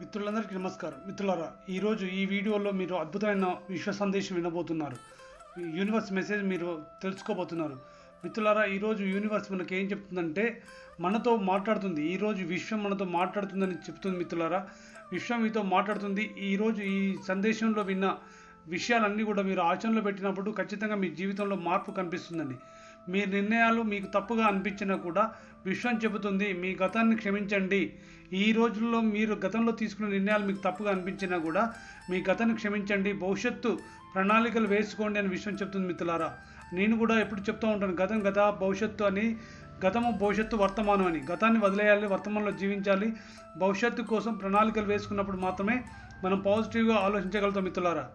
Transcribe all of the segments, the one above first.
మిత్రులందరికీ నమస్కారం. మిత్రులారా ఈరోజు ఈ వీడియోలో మీరు అద్భుతమైన విశ్వ సందేశం వినబోతున్నారు. యూనివర్స్ మెసేజ్ మీరు తెలుసుకోబోతున్నారు. మిత్రులారా ఈరోజు యూనివర్స్ మనకి ఏం చెప్తుందంటే మనతో మాట్లాడుతుంది. ఈరోజు విశ్వం మనతో మాట్లాడుతుందని చెప్తుంది మిత్రులారా. విశ్వం మీతో మాట్లాడుతుంది. ఈరోజు ఈ సందేశంలో విన్న విషయాలన్నీ కూడా మీరు ఆచరణలో పెట్టినప్పుడు ఖచ్చితంగా మీ జీవితంలో మార్పు కనిపిస్తుందండి. మీ నిర్ణయాలు మీకు తప్పుగా అనిపించినా కూడా విశ్వం చెబుతుంది మీ గతాన్ని క్షమించండి. ఈ రోజుల్లో మీరు గతంలో తీసుకున్న నిర్ణయాలు మీకు తప్పుగా అనిపించినా కూడా మీ గతాన్ని క్షమించండి. భవిష్యత్తు ప్రణాళికలు వేసుకోండి అని విశ్వం చెప్తుంది మిత్రులారా. నేను కూడా ఎప్పుడు చెప్తూ ఉంటాను గతం గత భవిష్యత్తు అని గతము భవిష్యత్తు వర్తమానం అని. గతాన్ని వదిలేయాలి వర్తమానంలో జీవించాలి. భవిష్యత్తు కోసం ప్రణాళికలు వేసుకున్నప్పుడు మాత్రమే మనం పాజిటివ్గా ఆలోచించగలుగుతాం మిత్రులారా.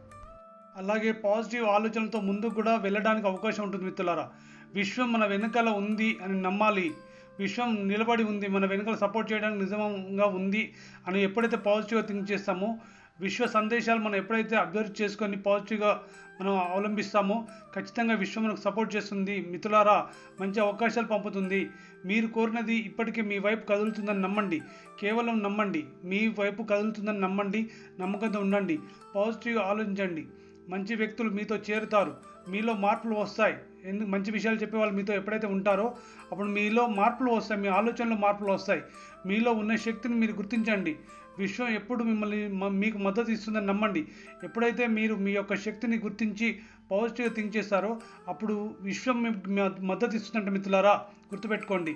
అలాగే పాజిటివ్ ఆలోచనలతో ముందుకు కూడా వెళ్ళడానికి అవకాశం ఉంటుంది మిత్రులారా. విశ్వం మన వెనుకల ఉంది అని నమ్మాలి. విశ్వం నిలబడి ఉంది మన వెనుకలు సపోర్ట్ చేయడానికి నిజంగా ఉంది అని ఎప్పుడైతే పాజిటివ్గా థింక్ చేస్తామో విశ్వ సందేశాలు మనం ఎప్పుడైతే అబ్జర్వ్ చేసుకొని పాజిటివ్గా మనం అవలంబిస్తామో ఖచ్చితంగా విశ్వం మనకు సపోర్ట్ చేస్తుంది. మిత్రులారా మంచి అవకాశాలు పంపుతుంది. మీరు కోరినది ఇప్పటికే మీ వైపు కదులుతుందని నమ్మండి. కేవలం నమ్మండి. మీ వైపు కదులుతుందని నమ్మండి. నమ్మకంతో ఉండండి. పాజిటివ్గా ఆలోచించండి. మంచి వ్యక్తులు మీతో చేరుతారు. మీలో మార్పులు వస్తాయి. ఎందుకు మంచి విషయాలు చెప్పే వాళ్ళు మీతో ఎప్పుడైతే ఉంటారో అప్పుడు మీలో మార్పులు వస్తాయి. మీ ఆలోచనలో మార్పులు వస్తాయి. మీలో ఉన్న శక్తిని మీరు గుర్తించండి. విశ్వం ఎప్పుడు మిమ్మల్ని మీకు మద్దతు ఇస్తుందని నమ్మండి. ఎప్పుడైతే మీరు మీ యొక్క శక్తిని గుర్తించి పాజిటివ్గా థింక్ చేస్తారో అప్పుడు విశ్వం మీకు మద్దతు ఇస్తుందంట మిత్రులారా గుర్తుపెట్టుకోండి.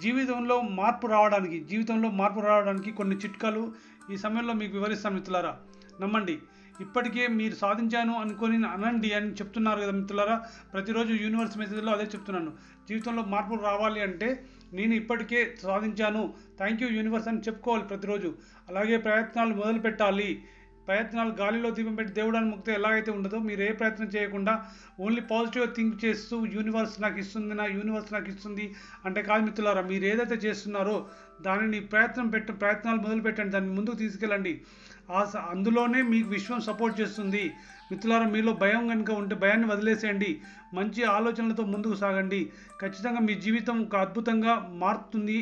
జీవితంలో మార్పు రావడానికి జీవితంలో మార్పు రావడానికి కొన్ని చిట్కాలు ఈ సమయంలో మీకు వివరిస్తాను మిత్రులారా. నమ్మండి. ఇప్పటికే మీరు సాధించాను అనుకొని అనండి అని చెప్తున్నారు కదా మిత్రులారా. ప్రతిరోజు యూనివర్స్ మెసేజ్లో అదే చెప్తున్నాను. జీవితంలో మార్పులు రావాలి అంటే నేను ఇప్పటికే సాధించాను. థ్యాంక్ యూ యూనివర్స్ అని చెప్పుకోవాలి ప్రతిరోజు. అలాగే ప్రయత్నాలు మొదలు పెట్టాలి ప్రయత్నాలు గాలిలో దీపం పెట్టి దేవుడాన్ని ముక్తే ఎలాగైతే ఉండదో మీరు ఏ ప్రయత్నం చేయకుండా ఓన్లీ పాజిటివ్గా థింక్ చేస్తూ యూనివర్స్ నాకు ఇస్తుంది నా యూనివర్స్ నాకు ఇస్తుంది అంటే కాదు మిత్రులారా మీరు ఏదైతే చేస్తున్నారో దానిని ప్రయత్నం పెట్ట ప్రయత్నాలు మొదలు పెట్టండి దాన్ని ముందుకు తీసుకెళ్ళండి. ఆ అందులోనే మీకు విశ్వం సపోర్ట్ చేస్తుంది. మిత్రులారా మీలో భయం కనుక ఉంటే భయాన్ని వదిలేసేయండి. మంచి ఆలోచనలతో ముందుకు సాగండి. ఖచ్చితంగా మీ జీవితం ఒక అద్భుతంగా మారుతుంది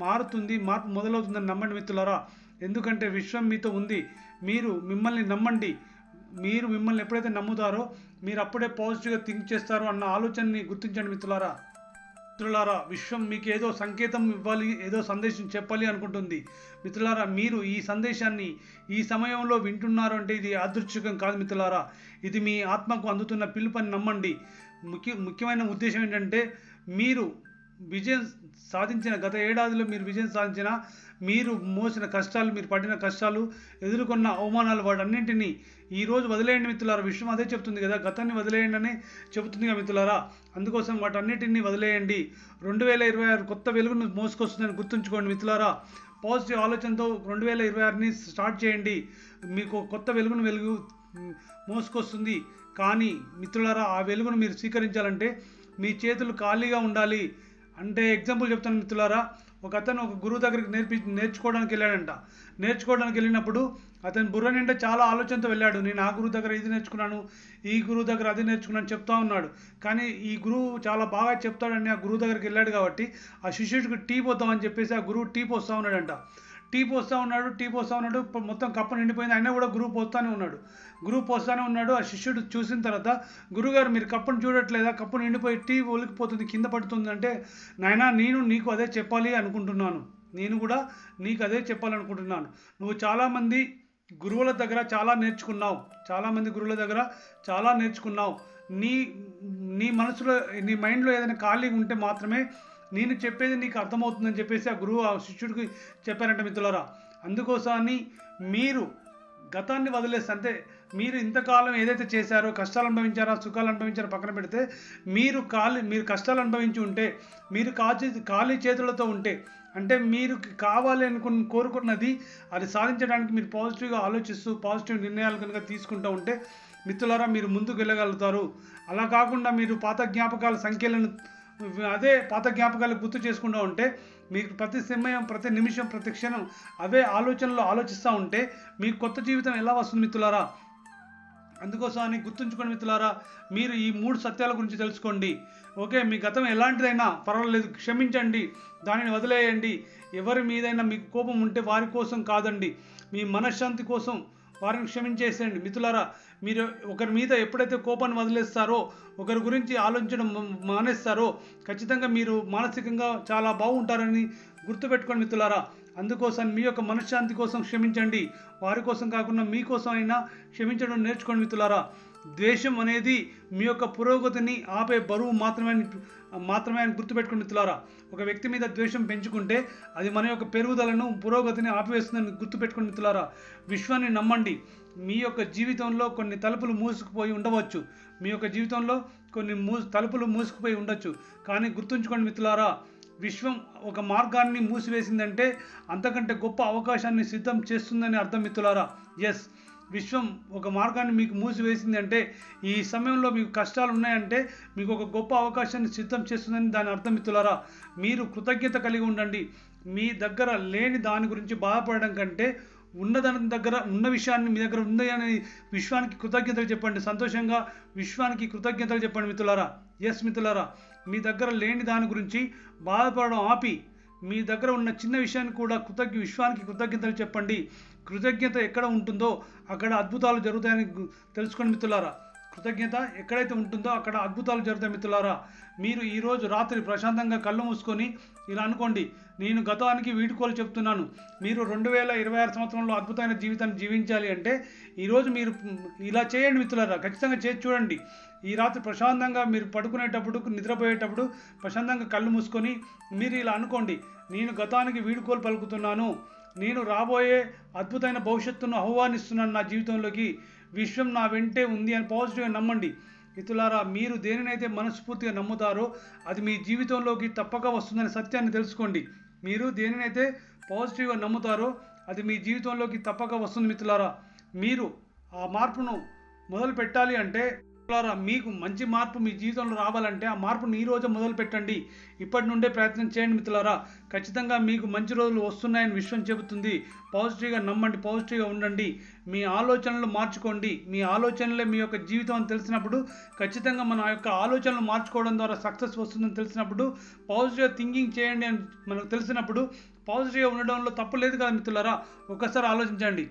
మారుతుంది మార్పు మొదలవుతుందని నమ్మండి మిత్రులారా. ఎందుకంటే విశ్వం మీతో ఉంది. మీరు మిమ్మల్ని నమ్మండి. మీరు మిమ్మల్ని ఎప్పుడైతే నమ్ముతారో మీరు అప్పుడే పాజిటివ్గా థింక్ చేస్తారో అన్న ఆలోచనని గుర్తించండి మిత్రులారా. మిత్రులారా విశ్వం మీకు ఏదో సంకేతం ఇవ్వాలి ఏదో సందేశం చెప్పాలి అనుకుంటుంది. మిత్రులారా మీరు ఈ సందేశాన్ని ఈ సమయంలో వింటున్నారు అంటే ఇది యాదృచ్ఛికం కాదు మిత్రులారా. ఇది మీ ఆత్మకు అందుతున్న పిలుపని నమ్మండి. ముఖ్య ముఖ్యమైన ఉద్దేశం ఏంటంటే మీరు విజయం సాధించిన గత ఏడాదిలో మీరు విజయం సాధించిన మీరు మోసిన కష్టాలు మీరు పడిన కష్టాలు ఎదుర్కొన్న అవమానాలు వాటన్నింటినీ ఈరోజు వదిలేయండి మిత్రులారా. విషయం అదే చెప్తుంది కదా గతాన్ని వదిలేయండి అని చెబుతుంది కదా మిత్రులారా. అందుకోసం వాటన్నిటిని వదిలేయండి. రెండు వేల ఇరవై ఆరు కొత్త వెలుగును మోసుకొస్తుందని గుర్తుంచుకోండి మిత్రులారా. పాజిటివ్ ఆలోచనతో రెండు వేల ఇరవై ఆరుని స్టార్ట్ చేయండి. మీకు కొత్త వెలుగును వెలుగు మోసుకొస్తుంది. కానీ మిత్రులారా ఆ వెలుగును మీరు స్వీకరించాలంటే మీ చేతులు ఖాళీగా ఉండాలి. అంటే ఎగ్జాంపుల్ చెప్తాను మిత్రులారా. ఒక అతను ఒక గురువు దగ్గరికి నేర్పి నేర్చుకోవడానికి వెళ్ళాడంట. నేర్చుకోవడానికి వెళ్ళినప్పుడు అతని బుర్ర నిండా చాలా ఆలోచనతో వెళ్ళాడు. నేను ఆ గురువు దగ్గర ఇది నేర్చుకున్నాను ఈ గురువు దగ్గర అది నేర్చుకున్నాను చెప్తా ఉన్నాడు. కానీ ఈ గురువు చాలా బాగా చెప్తాడని ఆ గురువు దగ్గరికి వెళ్ళాడు కాబట్టి ఆ శిష్యుడికి టీ పోతామని చెప్పేసి ఆ గురువు టీ పోస్తా ఉన్నాడంట. టీ పోస్తా ఉన్నాడు టీ పోస్తా ఉన్నాడు మొత్తం కప్పు నిండిపోయింది. అయినా కూడా గురువు పోస్తానే ఉన్నాడు. గురువు పోస్తానే ఉన్నాడు. ఆ శిష్యుడు చూసిన తర్వాత గురుగారు మీరు కప్పును చూడట్లేదా? కప్పు నిండిపోయి టీ ఒలికిపోతుంది కింద పడుతుంది అంటే నాయనా నేను నీకు అదే చెప్పాలి అనుకుంటున్నాను. నేను కూడా నీకు అదే చెప్పాలనుకుంటున్నాను. నువ్వు చాలామంది గురువుల దగ్గర చాలా నేర్చుకున్నావు. చాలామంది గురువుల దగ్గర చాలా నేర్చుకున్నావు. నీ నీ మనసులో నీ మైండ్లో ఏదైనా ఖాళీగా ఉంటే మాత్రమే నేను చెప్పేది నీకు అర్థమవుతుందని చెప్పేసి ఆ గురువు ఆ శిష్యుడికి చెప్పారంట మిత్రులరా. అందుకోసమని మీరు గతాన్ని వదిలేస్తే అంటే మీరు ఇంతకాలం ఏదైతే చేశారో కష్టాలు అనుభవించారో సుఖాలు అనుభవించారో పక్కన పెడితే మీరు ఖాళీ మీరు కష్టాలు అనుభవించి ఉంటే మీరు కాచి ఖాళీ చేతులతో ఉంటే అంటే మీరు కావాలి అనుకుని కోరుకున్నది అది సాధించడానికి మీరు పాజిటివ్గా ఆలోచిస్తూ పాజిటివ్ నిర్ణయాలు కనుక తీసుకుంటూ ఉంటే మిత్రులారా మీరు ముందుకు వెళ్ళగలుగుతారు. అలా కాకుండా మీరు పాత జ్ఞాపకాల సంఖ్యలను అదే పాత జ్ఞాపకాలు గుర్తు చేసుకుంటూ ఉంటే మీకు ప్రతి సమయం ప్రతి నిమిషం ప్రతి క్షణం అవే ఆలోచనలు ఆలోచిస్తూ ఉంటే మీకు కొత్త జీవితం ఎలా వస్తుంది మిత్రులారా? అందుకోసం అని గుర్తుంచుకోండి మిత్రులారా మీరు ఈ మూడు సత్యాల గురించి తెలుసుకోండి. ఓకే మీ గతం ఎలాంటిదైనా పర్వాలేదు క్షమించండి దానిని వదిలేయండి. ఎవరి మీదైనా మీకు కోపం ఉంటే వారి కోసం కాదండి. మీ మనశ్శాంతి కోసం వారిని క్షమించేసేయండి. మిత్రులారా మీరు ఒకరి మీద ఎప్పుడైతే కోపాన్ని వదిలేస్తారో ఒకరి గురించి ఆలోచించడం మానేస్తారో ఖచ్చితంగా మీరు మానసికంగా చాలా బాగుంటారని గుర్తుపెట్టుకోండి మిత్రులారా. అందుకోసం మీ యొక్క మనశ్శాంతి కోసం క్షమించండి. వారి కోసం కాకుండా మీకోసం అయినా క్షమించడం నేర్చుకోండి మిత్రులారా. ద్వేషం అనేది మీ యొక్క పురోగతిని ఆపే బరువు మాత్రమే అని- మాత్రమే అని గుర్తుపెట్టుకుని మిత్రులారా. ఒక వ్యక్తి మీద ద్వేషం పెంచుకుంటే అది మన యొక్క పెరుగుదలను పురోగతిని ఆపివేస్తుందని గుర్తుపెట్టుకుని మిత్రులారా. విశ్వాన్ని నమ్మండి. మీ యొక్క జీవితంలో కొన్ని తలుపులు మూసుకుపోయి ఉండవచ్చు. మీ యొక్క జీవితంలో కొన్ని మూ తలుపులు మూసుకుపోయి ఉండొచ్చు. కానీ గుర్తుంచుకోండి మిత్రులారా విశ్వం ఒక మార్గాన్ని మూసివేసిందంటే అంతకంటే గొప్ప అవకాశాన్ని సిద్ధం చేస్తుందని అర్థం మిత్రులారా. ఎస్ విశ్వం ఒక మార్గాన్ని మీకు మూసివేసింది అంటే ఈ సమయంలో మీకు కష్టాలు ఉన్నాయంటే మీకు ఒక గొప్ప అవకాశాన్ని సిద్ధం చేస్తుందని దాని అర్థం మిత్రులారా. మీరు కృతజ్ఞత కలిగి ఉండండి. మీ దగ్గర లేని దాని గురించి బాధపడడం కంటే ఉన్నదాని దగ్గర ఉన్న విషయాన్ని మీ దగ్గర ఉంది అని విశ్వానికి కృతజ్ఞతలు చెప్పండి. సంతోషంగా విశ్వానికి కృతజ్ఞతలు చెప్పండి మిత్రులారా. ఎస్ మిత్రులారా. మీ దగ్గర లేని దాని గురించి బాధపడడం ఆపి మీ దగ్గర ఉన్న చిన్న విషయాన్ని కూడా కృతజ్ఞ విశ్వానికి కృతజ్ఞతలు చెప్పండి. కృతజ్ఞత ఎక్కడ ఉంటుందో అక్కడ అద్భుతాలు జరుగుతాయని గు- తెలుసుకోండి మిత్రులారా. కృతజ్ఞత ఎక్కడైతే ఉంటుందో అక్కడ అద్భుతాలు జరుగుతాయి మిత్రులారా. మీరు ఈరోజు రాత్రి ప్రశాంతంగా కళ్ళు మూసుకొని ఇలా అనుకోండి నేను గతానికి వీడుకోలు చెప్తున్నాను. మీరు రెండు వేల ఇరవై ఆరు సంవత్సరంలో అద్భుతమైన జీవితాన్ని జీవించాలి అంటే ఈరోజు మీరు ఇలా చేయండి మిత్రులారా. ఖచ్చితంగా చేసి చూడండి. ఈ రాత్రి ప్రశాంతంగా మీరు పడుకునేటప్పుడు నిద్రపోయేటప్పుడు ప్రశాంతంగా కళ్ళు మూసుకొని మీరు ఇలా అనుకోండి నేను గతానికి వీడుకోలు పలుకుతున్నాను. నేను రాబోయే అద్భుతమైన భవిష్యత్తును ఆహ్వానిస్తున్నాను నా జీవితంలోకి. విశ్వం నా వెంటే ఉంది అని పాజిటివ్గా నమ్మండి. మిత్రులారా మీరు దేనినైతే మనస్ఫూర్తిగా నమ్ముతారో అది మీ జీవితంలోకి తప్పక వస్తుందనే సత్యాన్ని తెలుసుకోండి. మీరు దేనినైతే పాజిటివ్గా నమ్ముతారో అది మీ జీవితంలోకి తప్పక వస్తుంది మిత్రులారా. మీరు ఆ మార్పును మొదలు పెట్టాలి అంటే మిత్రులారా మీకు మంచి మార్పు మీ జీవితంలో రావాలంటే ఆ మార్పును ఈ రోజు మొదలు పెట్టండి. ఇప్పటి నుండే ప్రయత్నం చేయండి మిత్రులారా. ఖచ్చితంగా మీకు మంచి రోజులు వస్తున్నాయని విశ్వం చెబుతుంది. పాజిటివ్గా నమ్మండి పాజిటివ్గా ఉండండి. మీ ఆలోచనలు మార్చుకోండి. మీ ఆలోచనలే మీ యొక్క జీవితం అని తెలిసినప్పుడు ఖచ్చితంగా మన యొక్క ఆలోచనలు మార్చుకోవడం ద్వారా సక్సెస్ వస్తుందని తెలిసినప్పుడు పాజిటివ్గా థింకింగ్ చేయండి అని మనకు తెలిసినప్పుడు పాజిటివ్గా ఉండడంలో తప్పు లేదు కదా మిత్రులారా. ఒక్కసారి ఆలోచించండి.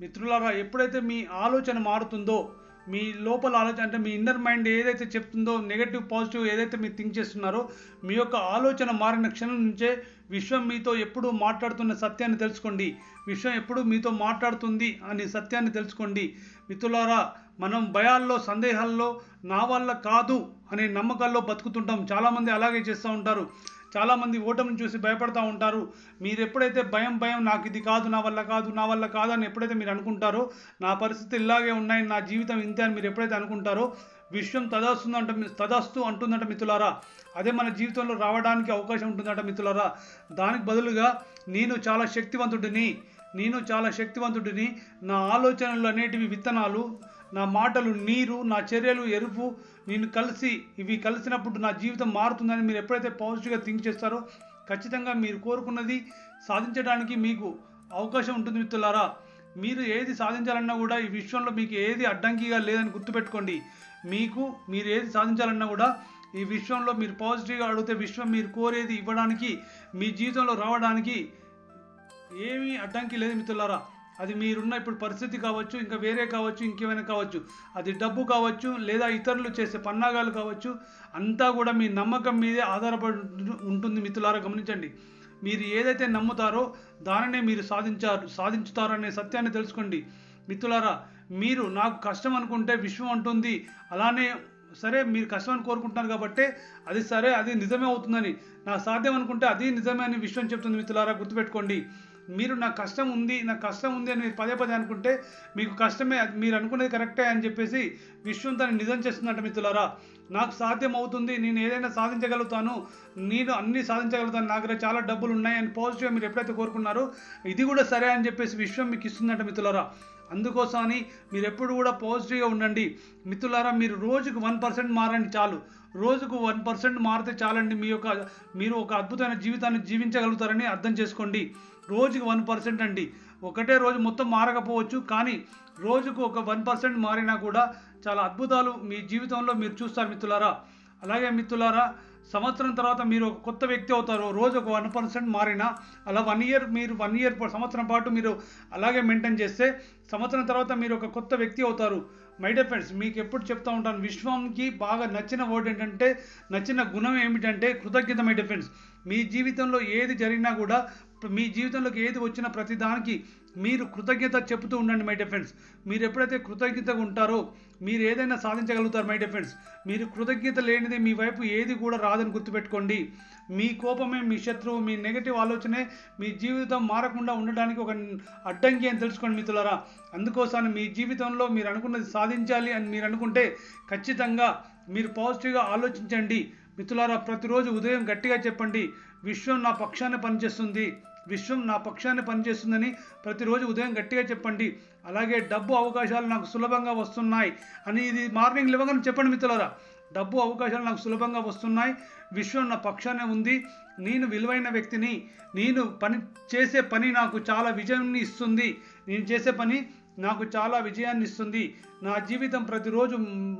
మిత్రులారా ఎప్పుడైతే మీ ఆలోచన మారుతుందో మీ లోపల ఆలోచన అంటే మీ ఇన్నర్ మైండ్ ఏదైతే చెప్తుందో నెగటివ్ పాజిటివ్ ఏదైతే మీరు థింక్ చేస్తున్నారో మీ యొక్క ఆలోచన మారిన క్షణం నుంచే విశ్వం మీతో ఎప్పుడు మాట్లాడుతున్న సత్యాన్ని తెలుసుకోండి. విశ్వం ఎప్పుడు మీతో మాట్లాడుతుంది అనే సత్యాన్ని తెలుసుకోండి. మిత్రులారా మనం భయాల్లో సందేహాల్లో నా వల్ల కాదు అనే నమ్మకాల్లో బతుకుతుంటాం. చాలామంది అలాగే చేస్తూ ఉంటారు. చాలామంది ఓటమిని చూసి భయపడతా ఉంటారు. మీరు ఎప్పుడైతే భయం భయం నాకు ఇది కాదు నా వల్ల కాదు నా వల్ల కాదు అని ఎప్పుడైతే మీరు అనుకుంటారో నా పరిస్థితి ఇలాగే ఉన్నాయి నా జీవితం ఇంతే అని మీరు ఎప్పుడైతే అనుకుంటారో విశ్వం తదాస్తుందంట తదాస్తు అంటుందంట మిత్రులారా. అదే మన జీవితంలో రావడానికి అవకాశం ఉంటుందంట మిత్రులారా. దానికి బదులుగా నేను చాలా శక్తివంతుడిని నేను చాలా శక్తివంతుడిని నా ఆలోచనలు అనేటివి విత్తనాలు నా మాటలు నీరు నా చర్యలు ఎరుపు. నేను కలిసి ఇవి కలిసినప్పుడు నా జీవితం మారుతుందని మీరు ఎప్పుడైతే పాజిటివ్గా థింక్ చేస్తారో ఖచ్చితంగా మీరు కోరుకున్నది సాధించడానికి మీకు అవకాశం ఉంటుంది మిత్రులారా. మీరు ఏది సాధించాలన్నా కూడా ఈ విశ్వంలో మీకు ఏది అడ్డంకిగా లేదని గుర్తుపెట్టుకోండి. మీకు మీరు ఏది సాధించాలన్నా కూడా ఈ విశ్వంలో మీరు పాజిటివ్గా అడిగితే విశ్వం మీరు కోరేది ఇవ్వడానికి మీ జీవితంలో రావడానికి ఏమీ అడ్డంకి లేదు మిత్రులారా. అది మీరున్న ఇప్పుడు పరిస్థితి కావచ్చు ఇంకా వేరే కావచ్చు ఇంకేమైనా కావచ్చు అది డబ్బు కావచ్చు లేదా ఇతరులు చేసే పన్నాగాలు కావచ్చు అంతా కూడా మీ నమ్మకం మీదే ఆధారపడి ఉంటుంది మిత్రులారా గమనించండి. మీరు ఏదైతే నమ్ముతారో దానినే మీరు సాధించారు సాధించుతారనే సత్యాన్ని తెలుసుకోండి. మిత్రులారా మీరు నాకు కష్టం అనుకుంటే విశ్వం అంటుంది. అలానే సరే మీరు కష్టం అని కోరుకుంటున్నారు కాబట్టి అది సరే అది నిజమే అవుతుందని. నా సాధ్యం అనుకుంటే అది నిజమే అని విశ్వం చెప్తుంది మిత్రులారా గుర్తుపెట్టుకోండి. మీరు నా కష్టం ఉంది నా కష్టం ఉంది అని మీరు పదే పదే అనుకుంటే మీకు కష్టమే అది మీరు అనుకునేది కరెక్టే అని చెప్పేసి విశ్వం దాన్ని నిజం చేస్తుందంట మిత్రులారా. నాకు సాధ్యం అవుతుంది నేను ఏదైనా సాధించగలుగుతాను నేను అన్నీ సాధించగలుగుతాను నా దగ్గర చాలా డబ్బులు ఉన్నాయి అని పాజిటివ్గా మీరు ఎప్పుడైతే కోరుకున్నారో ఇది కూడా సరే అని చెప్పేసి విశ్వం మీకు ఇస్తుందంట మిత్రులారా. అందుకోసమని మీరు ఎప్పుడు కూడా పాజిటివ్గా ఉండండి. మిత్రులారా మీరు రోజుకు వన్ పర్సెంట్ మారండి చాలు. రోజుకు వన్ పర్సెంట్ మారితే చాలండి మీ యొక్క మీరు ఒక అద్భుతమైన జీవితాన్ని జీవించగలుగుతారని అర్థం చేసుకోండి. రోజుకి వన్ పర్సెంట్ అండి. ఒకటే రోజు మొత్తం మారకపోవచ్చు కానీ రోజుకు ఒక వన్ పర్సెంట్ మారినా కూడా చాలా అద్భుతాలు మీ జీవితంలో మీరు చూస్తారు మిత్రులారా. అలాగే మిత్రులారా సంవత్సరం తర్వాత మీరు ఒక కొత్త వ్యక్తి అవుతారు. రోజు ఒక వన్ పర్సెంట్ మారినా అలా వన్ ఇయర్ మీరు వన్ ఇయర్ సంవత్సరం పాటు మీరు అలాగే మెయింటైన్ చేస్తే సంవత్సరం తర్వాత మీరు ఒక కొత్త వ్యక్తి అవుతారు. మై డియర్ ఫ్రెండ్స్ మీకు ఎప్పుడు చెప్తా ఉంటాను విశ్వంకి బాగా నచ్చిన వర్డ్ ఏంటంటే నచ్చిన గుణం ఏమిటంటే కృతజ్ఞత మై డియర్ ఫ్రెండ్స్. మీ జీవితంలో ఏది జరిగినా కూడా మీ జీవితంలోకి ఏది వచ్చినా ప్రతి దానికి మీరు కృతజ్ఞత చెబుతూ ఉండండి మై డియర్ ఫ్రెండ్స్ మీరు ఎప్పుడైతే కృతజ్ఞతగా ఉంటారో మీరు ఏదైనా సాధించగలుగుతారు మై డియర్ ఫ్రెండ్స్ మీరు కృతజ్ఞత లేనిదే మీ వైపు ఏది కూడా రాదని గుర్తుపెట్టుకోండి. మీ కోపమే మీ శత్రువు మీ నెగటివ్ ఆలోచనే మీ జీవితం మారకుండా ఉండడానికి ఒక అడ్డంకి అని తెలుసుకోండి మిత్రులారా. అందుకోసం మీ జీవితంలో మీరు అనుకున్నది సాధించాలి అని మీరు అనుకుంటే ఖచ్చితంగా మీరు పాజిటివ్గా ఆలోచించండి. మిత్రులారా ప్రతిరోజు ఉదయం గట్టిగా చెప్పండి విశ్వం నా పక్షాన్ని పనిచేస్తుంది. విశ్వం నా పక్షాన్ని పనిచేస్తుందని ప్రతిరోజు ఉదయం గట్టిగా చెప్పండి. అలాగే డబ్బు అవకాశాలు నాకు సులభంగా వస్తున్నాయి అని ఇది మార్నింగ్ లేవగానే చెప్పండి మిత్రులారా. డబ్బు అవకాశాలు నాకు సులభంగా వస్తున్నాయి. విశ్వం నా పక్షానే ఉంది. నేను విలువైన వ్యక్తిని నేను పని చేసే పని నాకు చాలా విజయాన్ని ఇస్తుంది. నేను చేసే పని నాకు చాలా విజయాన్ని ఇస్తుంది. నా జీవితం ప్రతిరోజు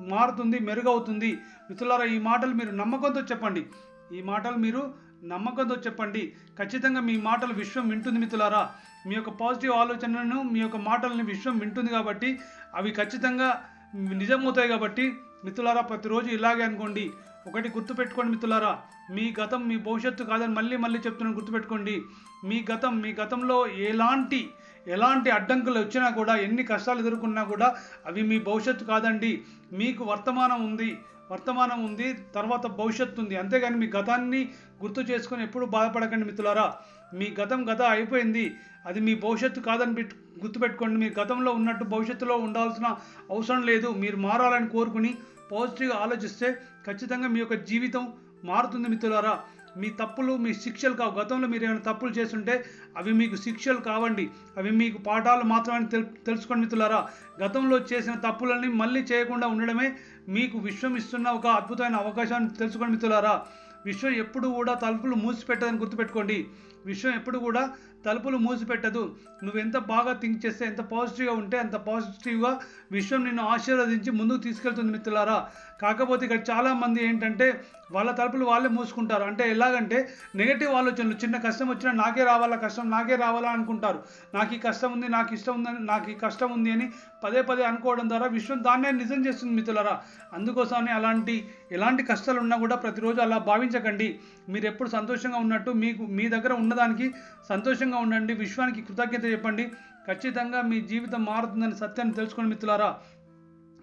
మారుతుంది మెరుగవుతుంది. మిత్రులారా ఈ మాటలు మీరు నమ్మకంతో చెప్పండి. ఈ మాటలు మీరు నమ్మకంతో చెప్పండి. ఖచ్చితంగా మీ మాటలు విశ్వం వింటుంది మిత్రులారా. మీ యొక్క పాజిటివ్ ఆలోచనలను మీ యొక్క మాటలని విశ్వం వింటుంది కాబట్టి అవి ఖచ్చితంగా నిజమవుతాయి కాబట్టి మిత్రులారా ప్రతిరోజు ఇలాగే అనుకోండి. ఒకటి గుర్తుపెట్టుకోండి మిత్రులారా. మీ గతం మీ భవిష్యత్తు కాదని మళ్ళీ మళ్ళీ చెప్తున్నాను గుర్తుపెట్టుకోండి. మీ గతం మీ గతంలో ఎలాంటి ఎలాంటి అడ్డంకులు వచ్చినా కూడా ఎన్ని కష్టాలు ఎదుర్కొన్నా కూడా అవి మీ భవిష్యత్తు కాదండి. మీకు వర్తమానం ఉంది. వర్తమానం ఉంది తర్వాత భవిష్యత్తు ఉంది. అంతేగాని మీ గతాన్ని గుర్తు చేసుకొని ఎప్పుడు బాధపడకండి మిత్రులారా. మీ గతం గత అయిపోయింది. అది మీ భవిష్యత్తు కాదని పెట్ గుర్తుపెట్టుకోండి. మీ గతంలో ఉన్నట్టు భవిష్యత్తులో ఉండాల్సిన అవసరం లేదు. మీరు మారాలని కోరుకుని పాజిటివ్గా ఆలోచిస్తే ఖచ్చితంగా మీ యొక్క జీవితం మారుతుంది మిత్రులారా. మీ తప్పులు మీ శిక్షలు కావు. గతంలో మీరు ఏమైనా తప్పులు చేస్తుంటే అవి మీకు శిక్షలు కావండి. అవి మీకు పాఠాలు మాత్రమే తెలు తెలుసుకోండి మిత్రులారా. గతంలో చేసిన తప్పులని మళ్ళీ చేయకుండా ఉండడమే మీకు విశ్వం ఇస్తున్న ఒక అద్భుతమైన అవకాశాన్ని తెలుసుకోండి మిత్రులారా. విశ్వం ఎప్పుడు కూడా తలుపులు మూసిపెట్టదని గుర్తుపెట్టుకోండి. విశ్వం ఎప్పుడు కూడా తలుపులు మూసిపెట్టదు. నువ్వు ఎంత బాగా థింక్ చేస్తే ఎంత పాజిటివ్గా ఉంటే అంత పాజిటివ్గా విశ్వం నిన్ను ఆశీర్వదించి ముందుకు తీసుకెళ్తుంది మిత్రులారా. కాకపోతే ఇక్కడ చాలామంది ఏంటంటే వాళ్ళ తలుపులు వాళ్ళే మూసుకుంటారు. అంటే ఎలాగంటే నెగటివ్ ఆలోచనలు చిన్న కష్టం వచ్చినా నాకే రావాలా కష్టం నాకే రావాలా అనుకుంటారు. నాకు ఈ కష్టం ఉంది నాకు ఇష్టం ఉందని నాకు ఈ కష్టం ఉంది అని పదే పదే అనుకోవడం ద్వారా విశ్వం దాన్నే నిజం చేస్తుంది మిత్రులారా. అందుకోసమని అలాంటి ఎలాంటి కష్టాలు ఉన్నా కూడా ప్రతిరోజు అలా భావించకండి. మీరు ఎప్పుడు సంతోషంగా ఉన్నట్టు మీకు మీ దగ్గర ఉన్నదానికి సంతోషంగా ఉండండి. విశ్వానికి కృతజ్ఞత చెప్పండి. ఖచ్చితంగా మీ జీవితం మారుతుందని సత్యాన్ని తెలుసుకోండి మిత్రులారా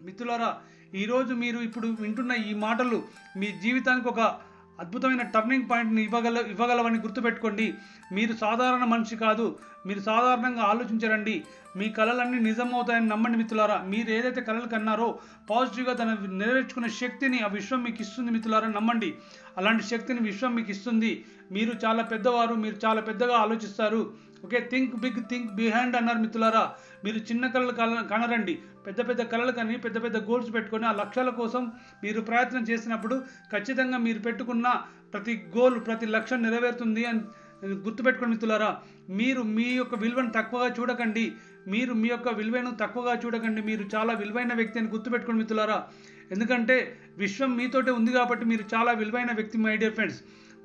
మిత్రులారా ఈరోజు మీరు ఇప్పుడు వింటున్న ఈ మాటలు మీ జీవితానికి ఒక అద్భుతమైన టర్నింగ్ పాయింట్ని ఇవ్వగల ఇవ్వగలవని గుర్తుపెట్టుకోండి. మీరు సాధారణ మనిషి కాదు. మీరు సాధారణంగా ఆలోచించరండి. మీ కళలన్నీ నిజమవుతాయని నమ్మండి మిత్రులారా. మీరు ఏదైతే కళలు కన్నారో పాజిటివ్గా తన నెరవేర్చుకునే శక్తిని ఆ విశ్వం మీకు ఇస్తుంది మిత్రులారా. నమ్మండి. అలాంటి శక్తిని విశ్వం మీకు ఇస్తుంది. మీరు చాలా పెద్దవారు మీరు చాలా పెద్దగా ఆలోచిస్తారు. Okay think big think behind అన్నారు మిత్రులారా. మీరు చిన్న కళలు కల కనరండి. పెద్ద పెద్ద కళలు కానీ పెద్ద పెద్ద గోల్స్ పెట్టుకొని ఆ లక్ష్యాల కోసం మీరు ప్రయత్నం చేసినప్పుడు ఖచ్చితంగా మీరు పెట్టుకున్న ప్రతి గోల్ ప్రతి లక్ష్యం నెరవేరుతుంది అని గుర్తుపెట్టుకోండి మిత్రులారా. మీరు మీ యొక్క విలువను తక్కువగా చూడకండి. మీరు మీ యొక్క విలువను తక్కువగా చూడకండి. మీరు చాలా విలువైన వ్యక్తి అని గుర్తుపెట్టుకోండి మిత్రులారా. ఎందుకంటే విశ్వం మీతోటే ఉంది కాబట్టి మీరు చాలా విలువైన వ్యక్తి మై డియర్ ఫ్రెండ్స్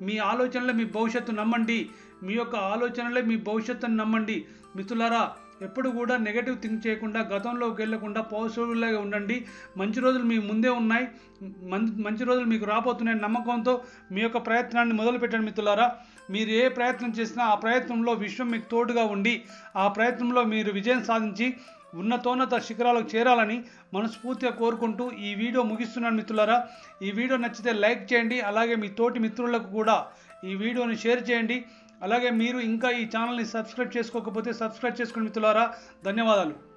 మీ ఆలోచనలో మీ భవిష్యత్తు నమ్మండి. మీ యొక్క ఆలోచనలే మీ భవిష్యత్తును నమ్మండి. మిత్రులారా ఎప్పుడు కూడా నెగటివ్ థింక్ చేయకుండా గతంలోకి వెళ్ళకుండా పాజిటివ్లాగా ఉండండి. మంచి రోజులు మీ ముందే ఉన్నాయి. మం- మంచి రోజులు మీకు రాబోతున్నాయి నమ్మకంతో మీ యొక్క ప్రయత్నాన్ని మొదలుపెట్టండి మిత్రులారా. మీరు ఏ ప్రయత్నం చేసినా ఆ ప్రయత్నంలో విశ్వం మీకు తోడుగా ఉండి ఆ ప్రయత్నంలో మీరు విజయం సాధించి ఉన్నతోన్నత శిఖరాలకు చేరాలని మనస్ఫూర్తిగా కోరుకుంటూ ఈ వీడియో ముగిస్తున్నాను మిత్రులారా. ఈ వీడియో నచ్చితే లైక్ చేయండి. అలాగే మీ తోటి మిత్రులకు కూడా ఈ వీడియోని షేర్ చేయండి. అలాగే మీరు ఇంకా ఈ ఛానల్ని సబ్స్క్రైబ్ చేసుకోకపోతే సబ్స్క్రైబ్ చేసుకోండి మిత్రులారా. ధన్యవాదాలు.